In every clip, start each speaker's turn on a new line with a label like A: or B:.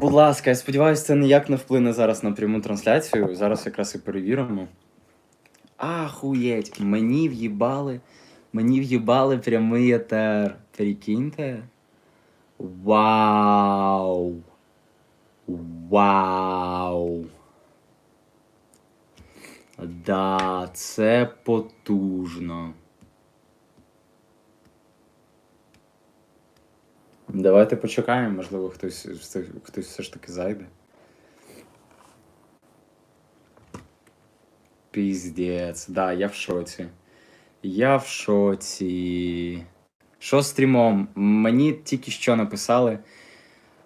A: Будь ласка, я сподіваюся, це ніяк не вплине зараз на пряму трансляцію. Зараз якраз і перевіримо. Ахуєть, мені в'їбали. Мені в'їбали прямий етер. Прикиньте. Вау. Вау. Да, це потужно. Давайте почекаємо, можливо, хтось, хтось все ж таки зайде. Піздець, да, я в шоці. Я в шоці. Що стрімом? Мені тільки що написали.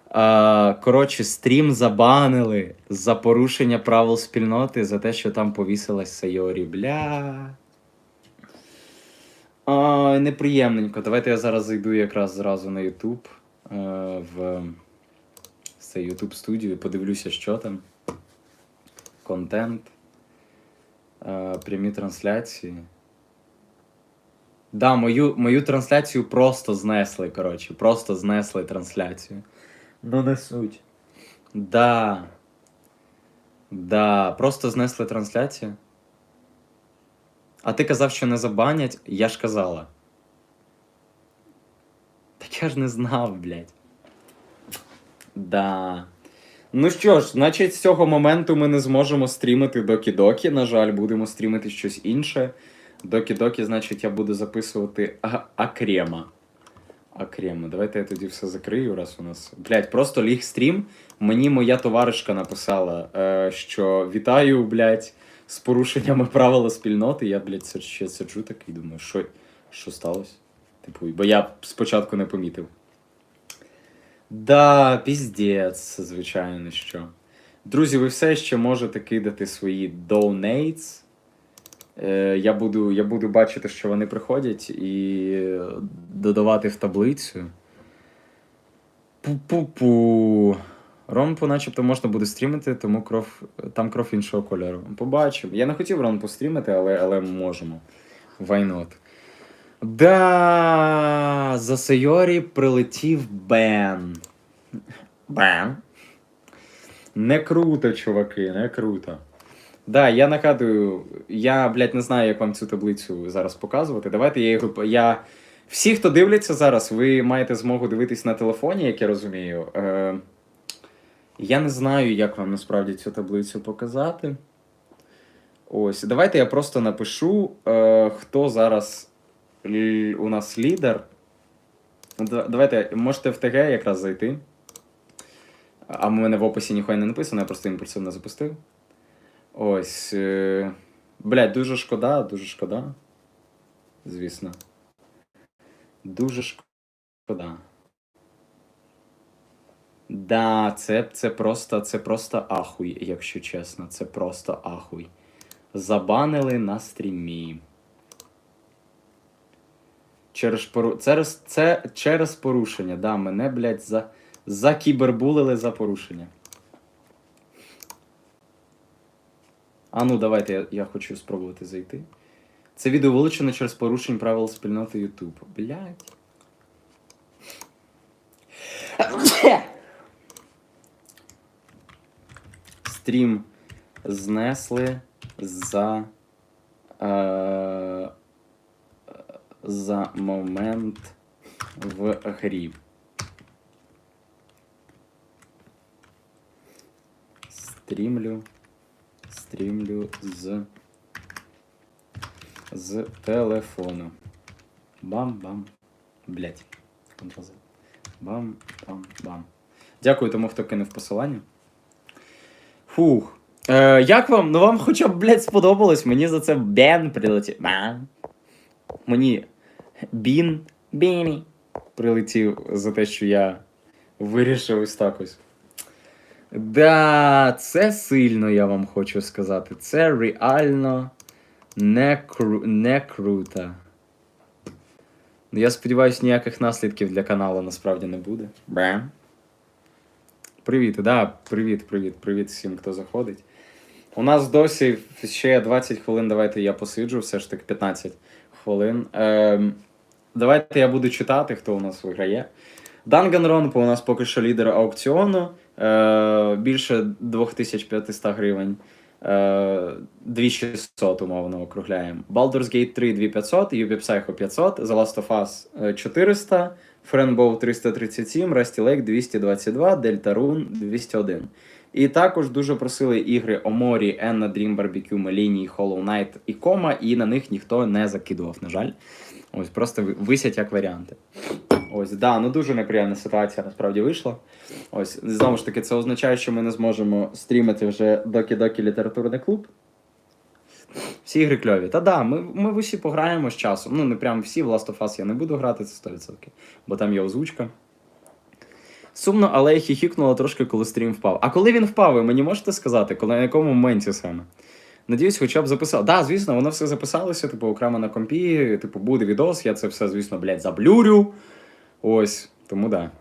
A: А, коротше, стрім забанили за порушення правил спільноти, за те, що там повісилась Сайорі. Бля. Ай, неприємненько. Давайте я зараз зайду якраз зразу на YouTube е, в цей YouTube студію, подивлюся, що там. Контент. Е, прямі трансляції. Да, мою, мою трансляцію просто знесли, коротше. Просто знесли трансляцію. Ну не суть. Да. Да, просто знесли трансляцію. А ти казав, що не забанять, я ж казала. Так я ж не знав, блядь. Да. Ну що ж, значить, з цього моменту ми не зможемо стрімити докі-докі. На жаль, будемо стрімити щось інше. Докі-докі, значить, я буду записувати Акрема. Акрема. Давайте я тоді все закрию, раз у нас. Блять, просто ліг стрім. Мені моя товаришка написала, е, що вітаю, блять, з порушеннями правила спільноти. Я, блядь, ще сиджу такий, думаю, що, що сталося? Типу, бо я спочатку не помітив. Да, піздець, звичайно, що. Друзі, ви все ще можете кидати свої. Е, я, буду, я буду бачити, що вони приходять, і додавати в таблицю. Пу-пу-пу. Ромпу начебто можна буде стрімити, тому кров, там кров іншого кольору. Побачимо. Я не хотів ромпу стрімити, але, але можемо. Why not? Да, за Сайорі прилетів Бен. Бен. Не круто, чуваки, не круто. Да, я нагадую, я, блядь, не знаю, як вам цю таблицю зараз показувати. Давайте я його. Я... Всі, хто дивляться зараз, ви маєте змогу дивитись на телефоні, як я розумію. Е... Я не знаю, як вам насправді цю таблицю показати. Ось, давайте я просто напишу, е, хто зараз у нас лідер. Давайте, можете в ТГ якраз зайти. А в мене в описі ніхуя не написано, я просто імпульсивно запустив. Ось. Е... Блядь, дуже шкода, дуже шкода. Звісно. Дуже шкода. Да, це, це просто, це просто ахуй, якщо чесно. Це просто ахуй. Забанили на стрімі. Через пору... через, це через порушення. Да, мене, блядь, за... закібербулили за порушення. А ну, давайте я, я хочу спробувати зайти. Це відео вилучено через порушення правил спільноти YouTube. Блядь. Стрім знесли за. Е, за момент в грі. Стрімлю. Стрімлю з. З телефону. Бам-бам. Блять. Ctrl-Z. Бам-бам-бам. Дякую тому, хто кинув посилання. Фух. Е, як вам? Ну вам хоча б, блядь, сподобалось. Мені за це бен прилетів. Бен. Мені бін. Біні. Прилетів за те, що я вирішив ось так ось. Да, це сильно, я вам хочу сказати. Це реально не, кру... не круто. Ну, я сподіваюся, ніяких наслідків для каналу насправді не буде. Бем. Привіт, да, привіт, привіт, привіт всім, хто заходить. У нас досі ще 20 хвилин. Давайте я посиджу, все ж таки 15 хвилин. Ем, давайте я буду читати, хто у нас виграє. Данганронпо у нас поки що лідер аукціону. е, більше 2500 гривень. Е, 2600 умовно округляємо. Baldur's Gate 3 2500, UB Psycho 500, The Last of Us е, 400, Friendbow 337, Rusty Lake 222, Deltarune 201. І також дуже просили ігри Оморі, Enna Dream Barbecue, Melini, Hollow Knight і Кома, і на них ніхто не закидував, на жаль. Ось просто висять як варіанти. Ось, да, ну дуже неприємна ситуація насправді вийшла. Ось, знову ж таки, це означає, що ми не зможемо стрімити вже доки-доки літературний клуб. Всі ігри кльові. Та да, ми, ми усі пограємо з часом. Ну, не прям всі, в Last of Us я не буду грати, це 100%, бо там є озвучка. Сумно, але я хіхікнула трошки, коли стрім впав. А коли він впав, ви мені можете сказати, коли на якому моменті саме? Надіюсь, хоча б записав. Да, звісно, воно все записалося, типу, окремо на компі, типу, буде відос, я це все, звісно, блядь, заблюрю. Ось, тому да.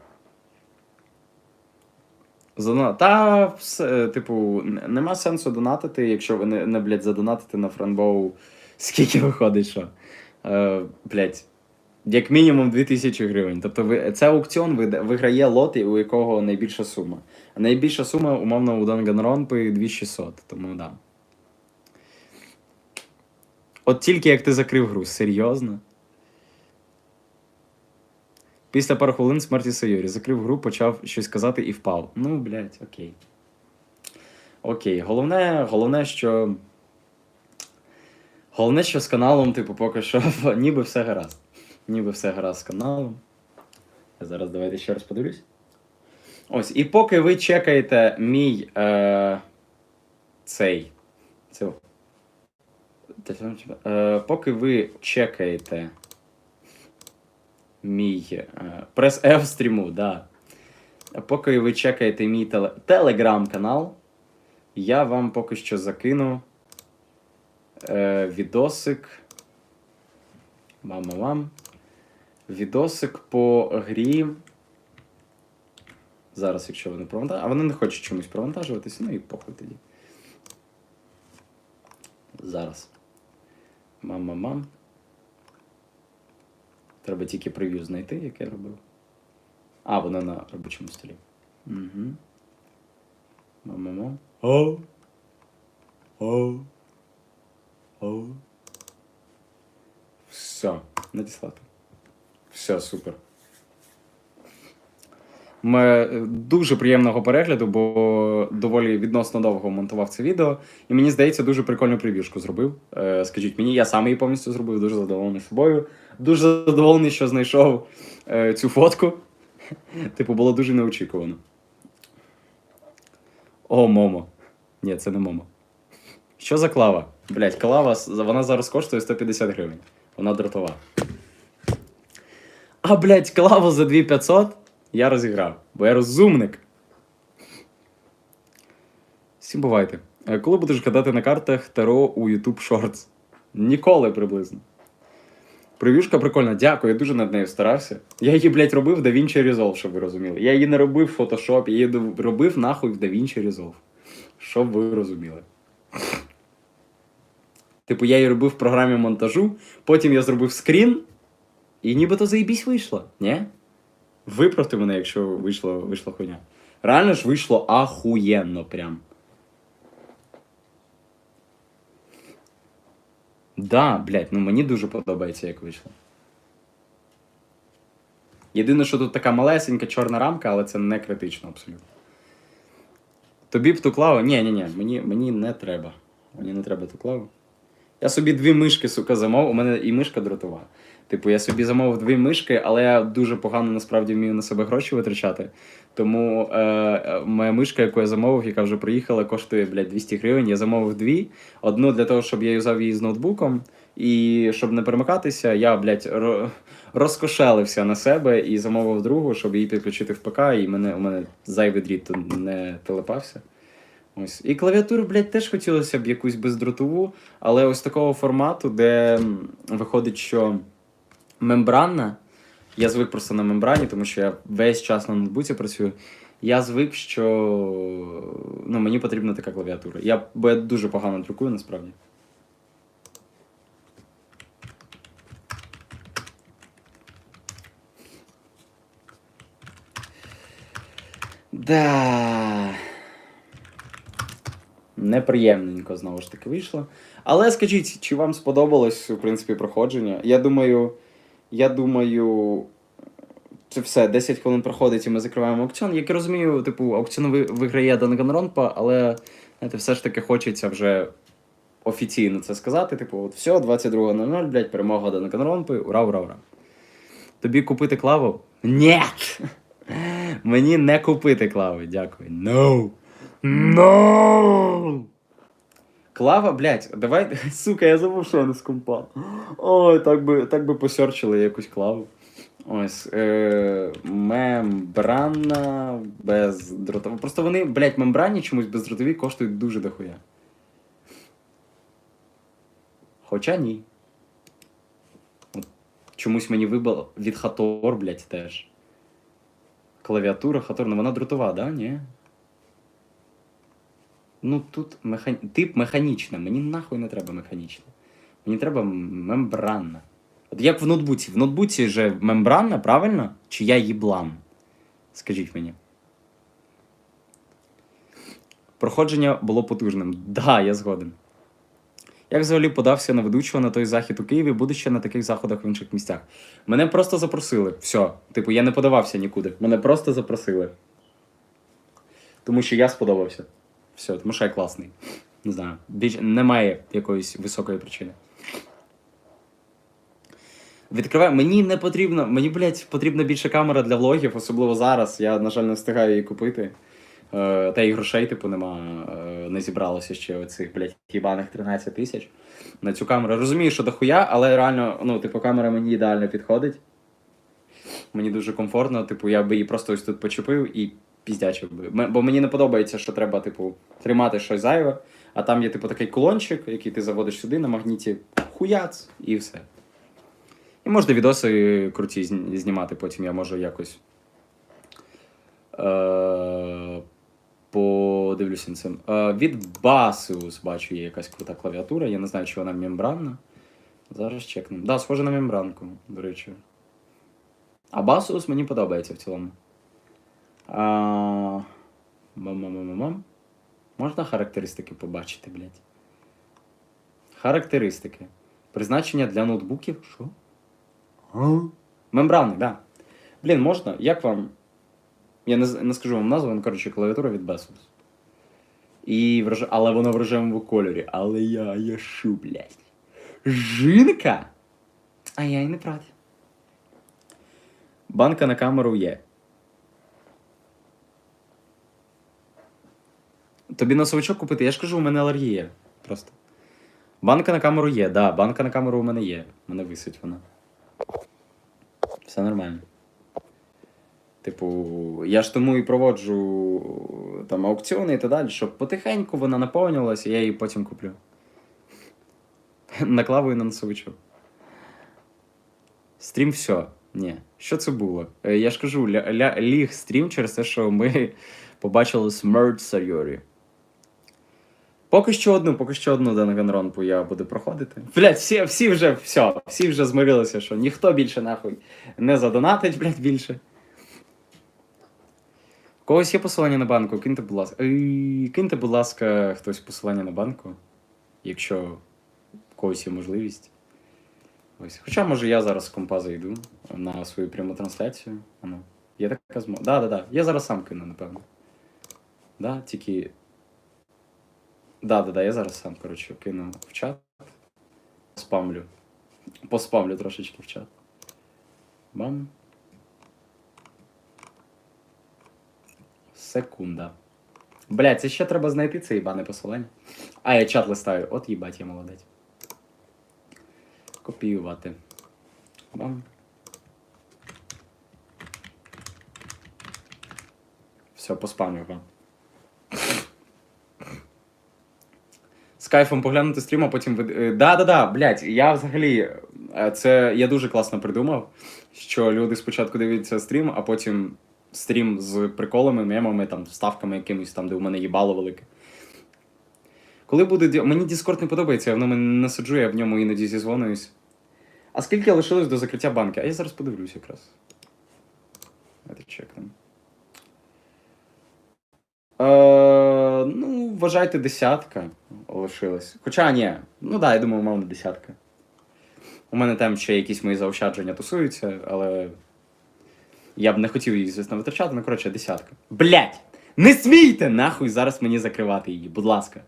A: Та, все, типу, нема сенсу донатити, якщо ви не, не блядь, задонатите на франбоу. Скільки виходить, що? Е, блядь, як мінімум 2000 гривень. Тобто ви, це аукціон виграє лот, у якого найбільша сума. А найбільша сума, умовно, у Данганронпи 2600. Тому да. От тільки як ти закрив гру, серйозно? Після пару хвилин смерті Сайорі. Закрив гру, почав щось казати і впав. Ну, блядь, окей. Окей. Головне, головне, що. Головне, що з каналом, типу, поки що ніби все гаразд. Ніби все гаразд з каналом. Зараз давайте ще раз подивлюсь. Ось, і поки ви чекаєте мій е, цей. Це, е, поки ви чекаєте мій е, прес F стріму, да. Поки ви чекаєте мій теле, телеграм-канал, я вам поки що закину е, відосик. Мама вам. Відосик по грі. Зараз, якщо вони провантажують. А вони не хочуть чомусь провантажуватися, ну і похуй тоді. Зараз. Мам-мам-мам. Треба тільки прев'ю знайти, яке я робив. А, вона на робочому столі. Угу. Мам-мам-мам. О. О. О. Все, надіслати. Все, супер. Ме- Дуже приємного перегляду, бо доволі відносно довго монтував це відео. І мені здається, дуже прикольну прев'юшку зробив. Е, скажіть мені, я сам її повністю зробив, дуже задоволений собою. Дуже задоволений, що знайшов е, цю фотку. Типу, було дуже неочікувано. О, Момо. Ні, це не Момо. Що за клава? Блять, клава, вона зараз коштує 150 гривень. Вона дротова. А, блять, клаву за 2500 я розіграв, бо я розумник. Всім бувайте. Е, Коли будеш гадати на картах Таро у YouTube Shorts? Ніколи приблизно. Прев'юшка прикольна, дякую, я дуже над нею старався. Я її, блядь, робив в DaVinci Resolve, щоб ви розуміли. Я її не робив в Photoshop, я її робив нахуй в DaVinci Resolve. Щоб ви розуміли. Типу, я її робив в програмі монтажу, потім я зробив скрін, і нібито заєбісь вийшло, ні? Виправте мене, якщо вийшло, вийшла хуйня. Реально ж вийшло ахуєнно прям. Да, блядь, ну мені дуже подобається, як вийшло. Єдине, що тут така малесенька чорна рамка, але це не критично абсолютно. Тобі б ту клаву? Ні, ні, ні, мені, мені не треба. Мені не треба ту клаву. Я собі дві мишки, сука, замовив. У мене і мишка дротова. Типу, я собі замовив дві мишки, але я дуже погано насправді вмію на себе гроші витрачати. Тому е, е, моя мишка, яку я замовив, яка вже приїхала, коштує блядь, 200 гривень. Я замовив дві. Одну для того, щоб я юзав її з ноутбуком. І щоб не перемикатися, я, блядь, ро- розкошелився на себе і замовив другу, щоб її підключити в ПК, і мене, у мене зайвий дріт не телепався. Ось. І клавіатуру, блядь, теж хотілося б якусь бездротову, але ось такого формату, де виходить, що мембранна. Я звик просто на мембрані, тому що я весь час на ноутбуці працюю. Я звик, що ну, мені потрібна така клавіатура. Я, бо я дуже погано друкую насправді. Да. Неприємненько знову ж таки вийшло. Але скажіть, чи вам сподобалось, в принципі, проходження? Я думаю, я думаю, це все, 10 хвилин проходить і ми закриваємо аукціон. Як я розумію, типу, аукціон ви- виграє Данганронпа, але знаєте, все ж таки хочеться вже офіційно це сказати. Типу, от все, 22.00, блядь, перемога Данганронпи, ура, ура, ура. Тобі купити клаву? Нєт! Мені не купити клави, дякую. No! No! Клава, блядь, давай. Сука, я забув, що не з. Ой, так би, так би посерчили якусь клаву. Ось. Е, мембрана бездротова. Просто вони, блядь, мембранні чомусь бездротові коштують дуже дохуя. Хоча ні. От Чомусь мені вибило від Хатор, блядь, теж. Клавіатура Хатор, ну вона дротова, да? Ні? Ну тут механ... тип механічна. Мені нахуй не треба механічна. Мені треба мембранна. От як в ноутбуці. В ноутбуці же мембранна, правильно? Чи я їблан? Скажіть мені. Проходження було потужним. Да, я згоден. Як взагалі подався на ведучого на той захід у Києві, будучи на таких заходах в інших місцях? Мене просто запросили. Все. Типу, я не подавався нікуди. Мене просто запросили. Тому що я сподобався. Все, тому що я класний. Не знаю. Більш... Немає якоїсь високої причини. Відкриваю. Мені не потрібно. Мені, блядь, потрібна більше камера для влогів, особливо зараз. Я, на жаль, не встигаю її купити. Е, та й грошей, типу, нема. Е, не зібралося ще оцих, блядь, їбаних 13 тисяч на цю камеру. Розумію, що дохуя, але реально, ну, типу, камера мені ідеально підходить. Мені дуже комфортно, типу, я би її просто ось тут почепив і піздячив би. Бо мені не подобається, що треба, типу, тримати щось зайве, а там є, типу, такий кулончик, який ти заводиш сюди на магніті, хуяц, і все. І можна відоси круті знімати, потім я можу якось. Е- подивлюся на цим. Е- від Baseus бачу, є якась крута клавіатура. Я не знаю, чи вона мембранна. Зараз чекнемо. Да, схоже на мембранку, до речі. А Baseus мені подобається в цілому. А... Мам-мам-мам-мам. Можна характеристики побачити, блядь? Характеристики. Призначення для ноутбуків. Що? Мембрани, да. Блін, можна? Як вам? Я не, не скажу вам назву, ну, коротше, клавіатура від Basus. І в рож... Але вона в рожевому кольорі. Але я, я шу, блядь. Жінка? А я й не проти. Банка на камеру є. Тобі носовичок купити? Я ж кажу, у мене алергія. Просто. Банка на камеру є, да, банка на камеру у мене є. У мене висить вона. Все нормально. Типу, я ж тому і проводжу там аукціони і так далі, щоб потихеньку вона наповнювалася, я її потім куплю. Наклавую на носовичок. Стрім все. Ні. Що це було? Е, Я ж кажу, ля, ля, ліг стрім через те, що ми побачили смерть Сайорі. Поки що одну, поки що одну Данганронпу я буду проходити. Блять, всі, всі вже все, всі вже змирилися, що ніхто більше нахуй не задонатить, блять, більше. У когось є посилання на банку, киньте, будь ласка. Киньте, будь ласка, хтось посилання на банку, якщо у когось є можливість. Ось. Хоча, може, я зараз з компа зайду на свою пряму трансляцію. Є така змога. Да, да, да. Я зараз сам кину, напевно. Да, тільки. Да, да, да, я зараз сам, коротше, кину в чат. Спамлю. Поспамлю трошечки в чат. Бам. Секунда. Блять, це ще треба знайти це їбане посилання. А, я чат листаю. От їбать, я молодець. Копіювати. Бам. Все, поспамлю вам. Кайфом поглянути стрім, а потім ви. е, Да-да-да, блядь, я взагалі. е, Це я дуже класно придумав, що люди спочатку дивляться стрім, а потім стрім з приколами, мемами, там, вставками якимись там, де у мене їбало велике. Коли буде. Мені Discord не подобається, я в ньому не сиджу, я в ньому іноді зізвонююсь. А скільки лишилось до закриття банки? А я зараз подивлюсь якраз. Давайте чекнемо. Е, ну, вважайте, десятка лишилась. Хоча ні, ну да, я думаю, мав десятка. У мене там ще якісь мої заощадження тусуються, але я б не хотів її, звісно, витрачати, ну коротше, десятка. Блять! Не смійте! Нахуй зараз мені закривати її, будь ласка.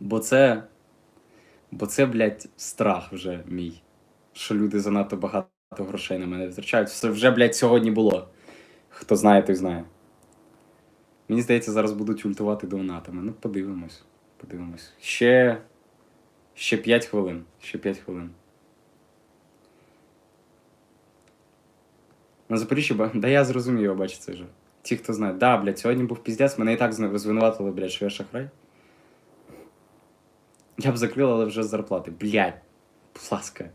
A: Бо це. Бо це, блядь, страх вже мій. Що люди занадто багато грошей на мене витрачають. Це вже, блядь, сьогодні було. Хто знає, той знає. Мені здається, зараз будуть ультувати донатами. Ну, подивимось. Подивимось. Ще. Ще 5 хвилин. Ще 5 хвилин. На Запоріжжі, да я зрозумів, я бачу це вже. Ті, хто знає. Да, блядь, сьогодні був піздець, мене і так звинуватили, блядь, що я шахрай. Я б закрив, але вже з зарплати. Блядь, будь ласка.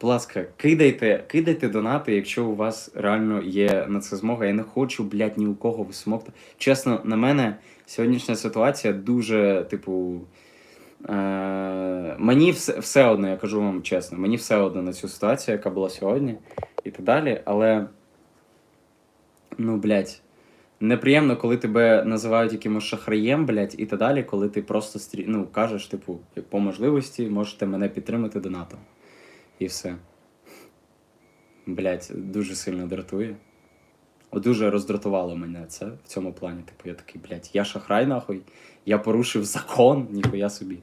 A: Будь ласка, кидайте, кидайте донати, якщо у вас реально є на це змога. Я не хочу, блядь, ні у кого висмокти. Чесно, на мене сьогоднішня ситуація дуже, типу. Е- мені все, все одно, я кажу вам чесно, мені все одно на цю ситуацію, яка була сьогодні, і так далі. Але. Ну, блядь. Неприємно, коли тебе називають якимось шахраєм, блядь, і так далі, коли ти просто стрі... ну, кажеш, типу, по можливості можете мене підтримати донатом. І все. Блядь, дуже сильно дратує. Дуже роздратувало мене це в цьому плані. Типу, я такий, блядь, я шахрай нахуй, я порушив закон, ніхуя собі.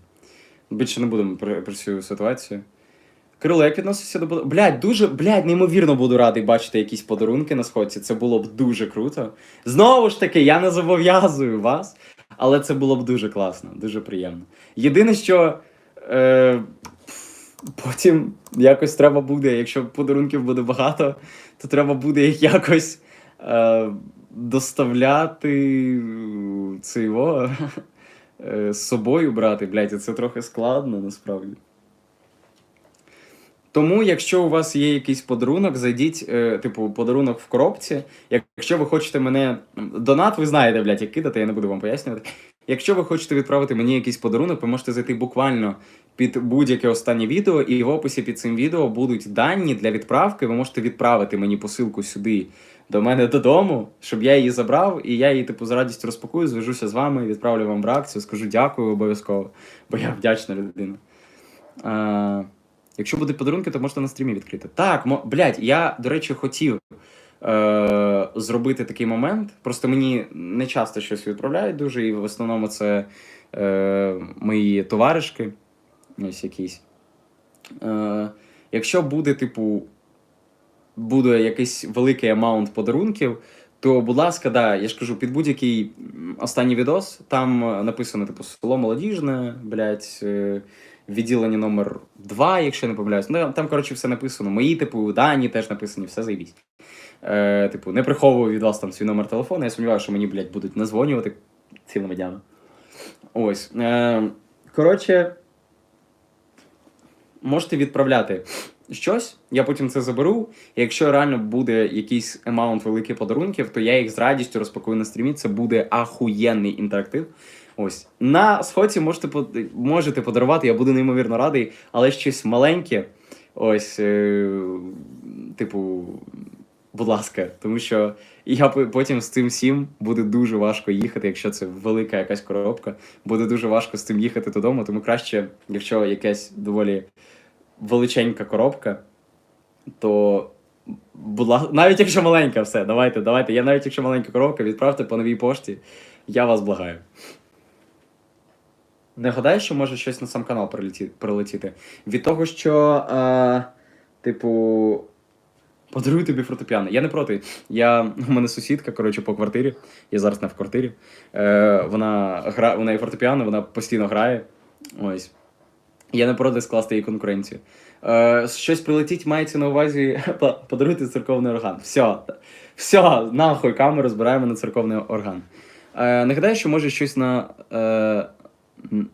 A: Більше не будемо про, про цю ситуацію. Кирило, як відносишся до? Блядь, дуже, блядь, неймовірно буду радий бачити якісь подарунки на сходці. Це було б дуже круто. Знову ж таки, я не зобов'язую вас, але це було б дуже класно, дуже приємно. Єдине, що е, потім якось треба буде, якщо подарунків буде багато, то треба буде їх якось е, доставляти е, це е, з собою брати, блядь, це трохи складно насправді. Тому, якщо у вас є якийсь подарунок, зайдіть, е, типу, подарунок в коробці. Якщо ви хочете мене. Донат, ви знаєте, блядь, як кидати, я не буду вам пояснювати. Якщо ви хочете відправити мені якийсь подарунок, ви можете зайти буквально під будь-яке останнє відео, і в описі під цим відео будуть дані для відправки. Ви можете відправити мені посилку сюди до мене додому, щоб я її забрав, і я її, типу, з радістю розпакую, зв'яжуся з вами, відправлю вам реакцію, скажу дякую обов'язково, бо я вдячна людина. А, якщо будуть подарунки, то можете на стрімі відкрити. Так, блядь, я, до речі, хотів е- зробити такий момент. Просто мені не часто щось відправляють дуже, і в основному це е- мої товаришки. Ось якісь. Е- якщо буде, типу, буде якийсь великий амаунт подарунків, то, будь ласка, да, я ж кажу, під будь-який останній відос там е, написано, типу, село молодіжне, блядь, е, відділення номер 2, якщо я не помиляюсь. Ну, там, коротше, все написано. Мої, типу, дані теж написані, все заєбісь. Е, типу, не приховую від вас там свій номер телефону. Я сумніваюся, що мені, блядь, будуть назвонювати цілими днями. Ось. Е, коротше, можете відправляти щось, я потім це заберу. І якщо реально буде якийсь емаунт великих подарунків, то я їх з радістю розпакую на стрімі. Це буде ахуєнний інтерактив. Ось на сходці можете можете подарувати, я буду неймовірно радий, але щось маленьке. Ось, е, типу, будь ласка, тому що я потім з цим всім буде дуже важко їхати, якщо це велика якась коробка, буде дуже важко з цим їхати додому, тому краще, якщо якась доволі величенька коробка, то ласка, навіть якщо маленька, все, давайте, давайте. Я навіть якщо маленька коробка, відправте по новій пошті. Я вас благаю. Не гадаю, що може щось на сам канал прилетіти. Від того, що, е, типу, подарую тобі фортепіано. Я не проти. Я, у мене сусідка, коротше, по квартирі. Я зараз не в квартирі. Е, вона гра, вона є фортепіано, вона постійно грає. Ось. Я не проти скласти їй конкуренцію. Е, щось прилетіть, мається на увазі по- подаруйте церковний орган. Все. Все, нахуй камеру збираємо на церковний орган. Е, нагадаю, що може щось на, е,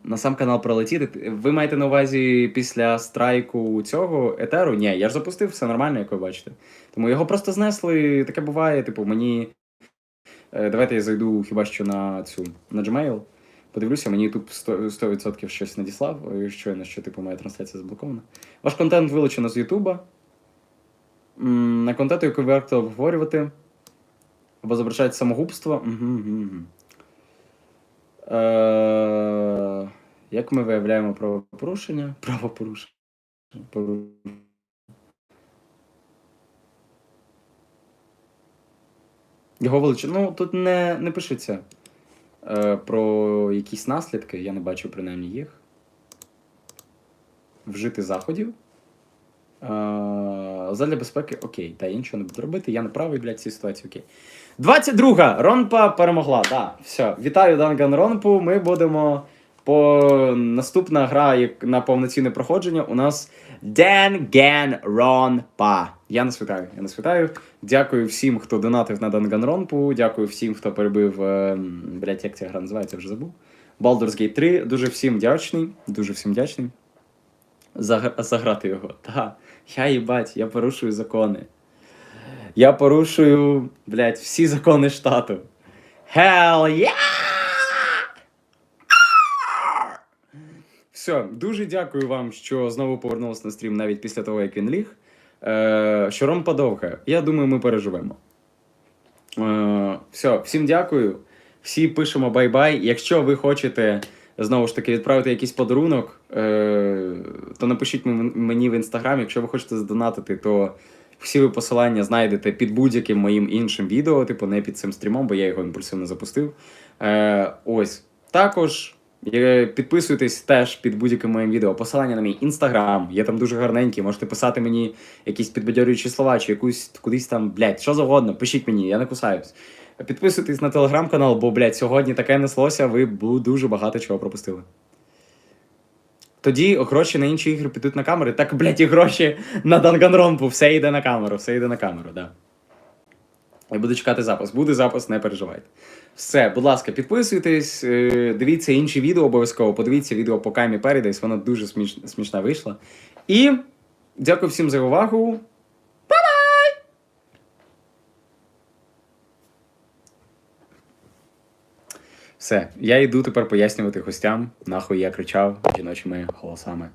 A: на сам канал пролетіти. Ви маєте на увазі після страйку цього етеру? Ні, я ж запустив, все нормально, як ви бачите. Тому його просто знесли, таке буває. Типу, мені. Е, давайте я зайду хіба що на цю на Gmail. Подивлюся, мені YouTube 100%, 100% щось надіслав, е, щойно, що типу моя трансляція заблокована. Ваш контент вилучено з Ютуба. На контенту, який варто обговорювати. Або забрачають самогубство. Е, як ми виявляємо правопорушення? Правопорушення. Його величину. Ну, тут не, не пишеться про якісь наслідки, я не бачу принаймні їх. Вжити заходів. Е, задля безпеки, окей, та я нічого не буду робити, я не правий, блядь, цій ситуації, окей. 22. Ронпа перемогла. Да, все. Вітаю, Данган Ронпу. Ми будемо по наступна гра як на повноцінне проходження. У нас Денген Ронпа. Я нас вітаю. Я нас вітаю. Дякую всім, хто донатив на Данганронпу. Дякую всім, хто перебив. Е, блять, як ця гра називається, вже забув. Baldur's Gate 3. Дуже всім вдячний. Дуже всім вдячний. За, заграти його. Та, я їбать, я порушую закони. Я порушую, блядь, всі закони штату. Hell yeah! Все, дуже дякую вам, що знову повернулися на стрім навіть після того, як він ліг. Е, що ром подовга. Я думаю, ми переживемо. Е, все, всім дякую. Всі пишемо бай-бай. Якщо ви хочете знову ж таки відправити якийсь подарунок, е, то напишіть мені в інстаграм. Якщо ви хочете задонатити, то всі ви посилання знайдете під будь-яким моїм іншим відео, типу не під цим стрімом, бо я його імпульсивно запустив. Е, ось. Також підписуйтесь теж під будь-яким моїм відео. Посилання на мій інстаграм. Є там дуже гарненькі. Можете писати мені якісь підбадьорюючі слова чи якусь кудись там, блядь, що завгодно. Пишіть мені, я не кусаюсь. Підписуйтесь на телеграм-канал, бо, блядь, сьогодні таке неслося, ви дуже багато чого пропустили. Тоді гроші на інші ігри підуть на камери. Так, блядь, і гроші на Данганронпу. Все йде на камеру, все йде на камеру, да. Я буду чекати запис. Буде запис, не переживайте. Все, будь ласка, підписуйтесь, е, дивіться інші відео обов'язково. Подивіться відео по Каймі Paradise, воно дуже сміш... смішна вийшла. І дякую всім за увагу. Все, я йду тепер пояснювати гостям, нахуй я кричав жіночими голосами.